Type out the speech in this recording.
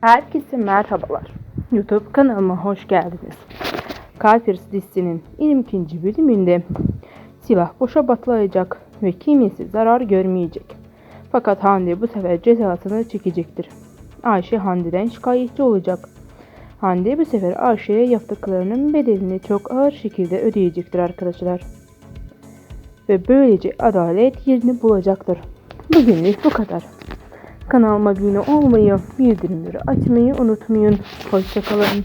Herkese merhabalar. YouTube kanalıma hoş geldiniz. Kalpers dizisinin 22. bölümünde silah boşa patlayacak ve kimisi zarar görmeyecek. Fakat Hande bu sefer cezasını çekecektir. Ayşe Hande'den şikayetçi olacak. Hande bu sefer Ayşe'ye yaptıklarının bedelini çok ağır şekilde ödeyecektir arkadaşlar. Ve böylece adalet yerini bulacaktır. Bugünlük bu kadar. Kanalıma abone olmayı, bildirimleri açmayı unutmayın. Hoşçakalın.